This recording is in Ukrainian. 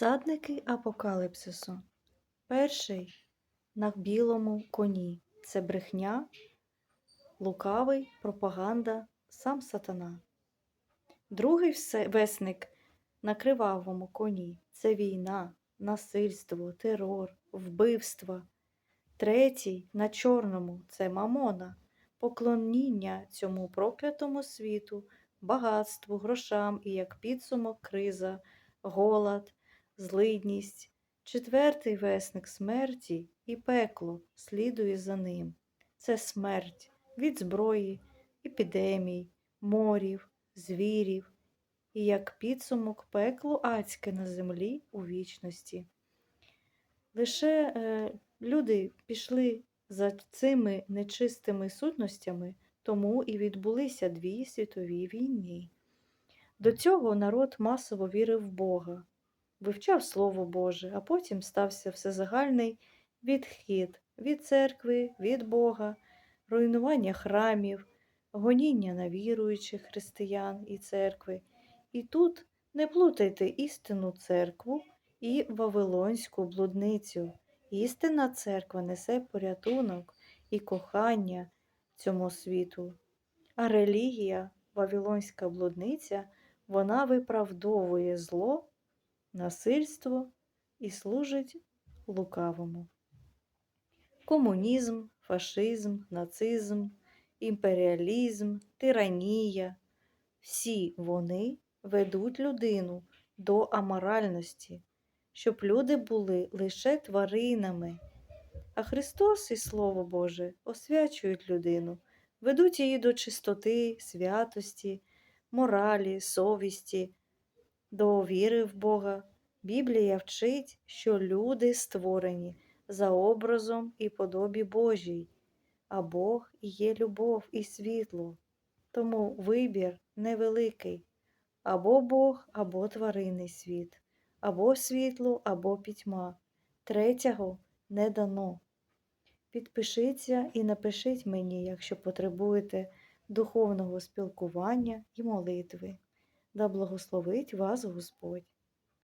Всадники апокаліпсису. Перший на білому коні. Це брехня, лукавий, пропаганда, сам сатана. Другий весник на кривавому коні. Це війна, насильство, терор, вбивства. Третій на чорному це мамона, поклоніння цьому проклятому світу, багатству, грошам і як підсумок криза, голод, злидність. Четвертий весник смерті і пекло слідує за ним. Це смерть від зброї, епідемій, морів, звірів, і як підсумок пекло адське на землі у вічності. Лише е, люди пішли за цими нечистими сутностями, тому і відбулися дві світові війни. До цього народ масово вірив в Бога, вивчав Слово Боже, а потім стався всезагальний відхід від церкви, від Бога, руйнування храмів, гоніння на віруючих християн і церкви. І тут не плутайте істинну церкву і Вавилонську блудницю. Істинна церква несе порятунок і кохання цьому світу, а релігія, Вавилонська блудниця, вона виправдовує зло, насильство і служить лукавому. Комунізм, фашизм, нацизм, імперіалізм, тиранія всі вони ведуть людину до аморальності, щоб люди були лише тваринами. А Христос і Слово Боже освячують людину, ведуть її до чистоти, святості, моралі, совісті, до віри в Бога. Біблія вчить, що люди створені за образом і подобі Божій, а Бог є любов і світло. Тому вибір невеликий або Бог, або тваринний світ, або світло, або пітьма. Третього не дано. Підпишіться і напишіть мені, якщо потребуєте духовного спілкування і молитви. Да благословить вас Господь.